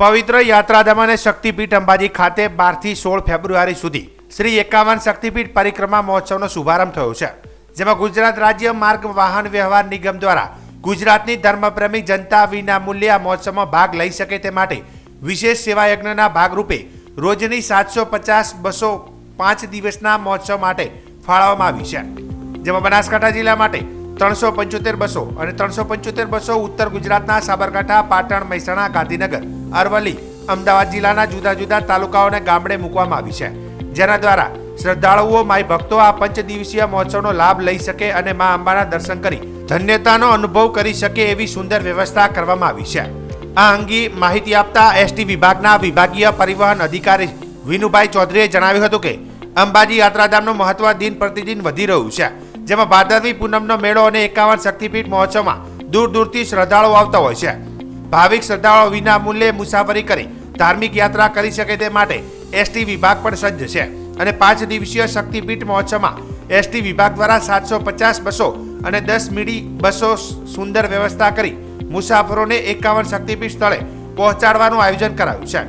પવિત્ર યાત્રાધામ અને શક્તિપીઠ અંબાજી ખાતે બારથી સોળ ફેબ્રુઆરી સુધી શ્રી એકાવન શક્તિપીઠ પરિક્રમા મહોત્સવનો શુભારંભ થયો છે, જેમાં ગુજરાત રાજ્ય માર્ગ વાહન વ્યવહાર નિગમ દ્વારા ગુજરાતની ધર્મપ્રેમી જનતા વિના મૂલ્યે આ મહોત્સવમાં ભાગ લઈ શકે તે માટે વિશેષ સેવા યજ્ઞના ભાગરૂપે રોજની સાતસો પચાસ, બસો પાંચ દિવસના મહોત્સવ માટે ફાળવવામાં આવી છે. જેમાં બનાસકાંઠા જિલ્લા માટે ત્રણસો પંચોતેર બસો અને ત્રણસો પંચોતેર બસો ઉત્તર ગુજરાતના સાબરકાંઠા, પાટણ, મહેસાણા, ગાંધીનગર અરવલ્લી, અમદાવાદ જિલ્લાના જુદા જુદા તાલુકાઓને ગામડે મૂકવામાં આવી છે, જેના દ્વારા શ્રદ્ધાળુઓ માય ભક્તો આ પંચ દિવસીય મહોત્સવનો લાભ લઈ શકે અને મા અંબાના દર્શન કરી ધન્યતાનો અનુભવ કરી શકે એવી સુંદર વ્યવસ્થા કરવામાં આવી છે. આ અંગે માહિતી આપતા એસટી વિભાગના વિભાગીય પરિવહન અધિકારી વિનુભાઈ ચૌધરીએ જણાવ્યું હતું કે, અંબાજી યાત્રાધામનું મહત્વ દિન પ્રતિદિન વધી રહ્યું છે, જેમાં ભાદરવી પૂનમનો મેળો અને એકાવન શક્તિપીઠ મહોત્સવમાં દૂર દૂરથી શ્રદ્ધાળુઓ આવતા હોય છે. ભાવિક શ્રદ્ધાળુઓ વિના મૂલ્યે મુસાફરી કરી ધાર્મિક યાત્રા કરી શકે તે માટે એસટી વિભાગ પણ સજ્જ છે. અને પાંચ દિવસીય શક્તિપીઠ મહોત્સવમાં એસટી વિભાગ દ્વારા સાતસો પચાસ બસો અને દસ મીડી બસો સુંદર વ્યવસ્થા કરી મુસાફરોને એકાવન શક્તિપીઠ સ્થળે પહોંચાડવાનું આયોજન કરાયું છે.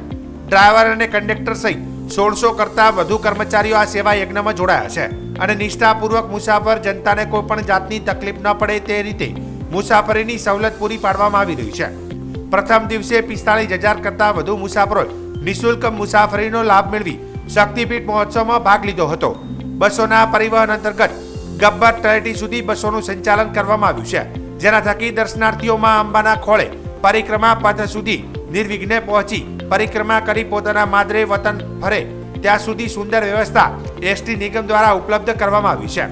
ડ્રાઈવર અને કંડક્ટર સહિત સોળસો કરતાં વધુ કર્મચારીઓ આ સેવા યજ્ઞમાં જોડાયા છે અને નિષ્ઠાપૂર્વક મુસાફર જનતાને કોઈ પણ જાતની તકલીફ ન પડે તે રીતે મુસાફરીની સવલત પૂરી પાડવામાં આવી રહી છે. પ્રથમ દિવસે પિસ્તાળીસ હજાર કરતાં વધુ મુસાફરોએ નિઃશુલ્ક મુસાફરીનો લાભ મેળવી શક્તિપીઠ મહોત્સવમાં ભાગ લીધો હતો. બસોના પરિવહન અંતર્ગત ગબ્બર તળેટી સુધી બસોનું સંચાલન કરવામાં આવ્યું છે, જેના થકી દર્શનાર્થીઓમાં અંબાના ખોળે પરિક્રમા પથ સુધી નિર્વિઘ્ને પહોંચી પરિક્રમા કરી પોતાના માદરે વતન ફરે, ત્યાં સુધી સુંદર વ્યવસ્થા એસટી નિગમ દ્વારા ઉપલબ્ધ કરવામાં આવી છે.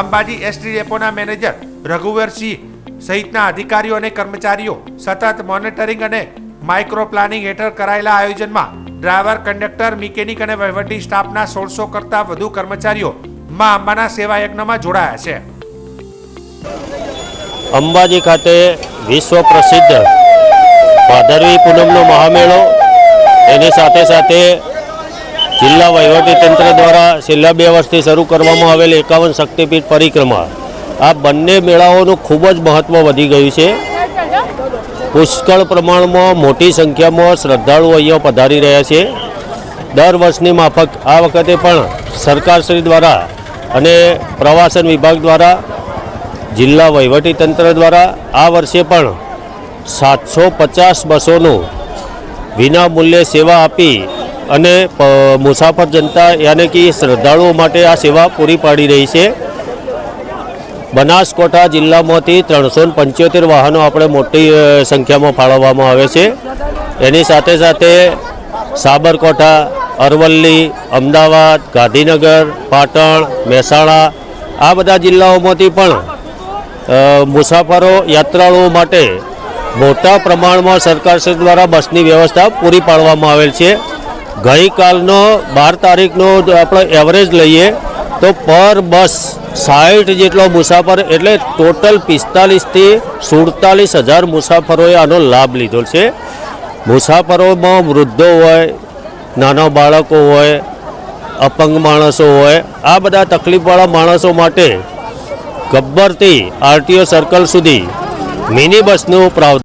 અંબાજી એસટી ડેપોના મેનેજર રઘુવરસિંહ સહિતના અધિકારીઓ અને કર્મચારીઓ સતત મોનિટરિંગ અને માઇક્રો પ્લાનિંગ હેઠળ કરાયેલા આયોજનમાં ડ્રાઈવર, કંડક્ટર, મિકેનિક અને વહીવટી સ્ટાફના સોળસો કરતાં વધુ કર્મચારીઓ મા અંબાના સેવા યજ્ઞમાં જોડાયા છે. અંબાજી ખાતે વિશ્વ પ્રસિદ્ધ ભાદરવી પૂનમનો મહામેળો, એની સાથે સાથે જિલ્લા વહીવટી તંત્ર દ્વારા છેલ્લા બે વર્ષથી શરૂ કરવામાં આવેલ એકાવન શક્તિપીઠ પરિક્રમા આ બંને મેળાઓનું ખૂબ જ મહત્ત્વ વધી ગયું છે. પુષ્કળ પ્રમાણમાં મોટી સંખ્યામાં શ્રદ્ધાળુઓ અહીંયા પધારી રહ્યા છે. દર વર્ષની માફક આ વખતે પણ સરકારશ્રી દ્વારા અને પ્રવાસન વિભાગ દ્વારા, જિલ્લા વહીવટી તંત્ર દ્વારા આ વર્ષે પણ સાતસો પચાસ બસોનું વિના મૂલ્યે સેવા આપી અને મુસાફર જનતા યાને કે શ્રદ્ધાળુઓ માટે આ સેવા પૂરી પાડી રહી છે. બનાસકાંઠા જિલ્લામાંથી ત્રણસો પંચોતેર વાહનો આપણે મોટી સંખ્યામાં ફાળવવામાં આવે છે. એની સાથે સાથે સાબરકોઠા, અરવલ્લી, અમદાવાદ, ગાંધીનગર, પાટણ, મહેસાણા આ બધા જિલ્લાઓમાંથી પણ મુસાફરો યાત્રાળુઓ માટે મોટા પ્રમાણમાં સરકારશ્રી દ્વારા બસની વ્યવસ્થા પૂરી પાડવામાં આવેલ છે. ગઈકાલનો બાર તારીખનો આપણે એવરેજ લઈએ તો પર બસ સાઠ જેટલો મુસાફર એટલે ટોટલ પિસ્તાલીસથી સુડતાલીસ હજાર મુસાફરોએ આનો લાભ લીધો છે. મુસાફરોમાં વૃદ્ધો હોય, નાના બાળકો હોય, અપંગ માણસો હોય, આ બધા તકલીફવાળા માણસો માટે ગબ્બરથી આરટીઓ સર્કલ સુધી મિની બસનું પ્રાવધાન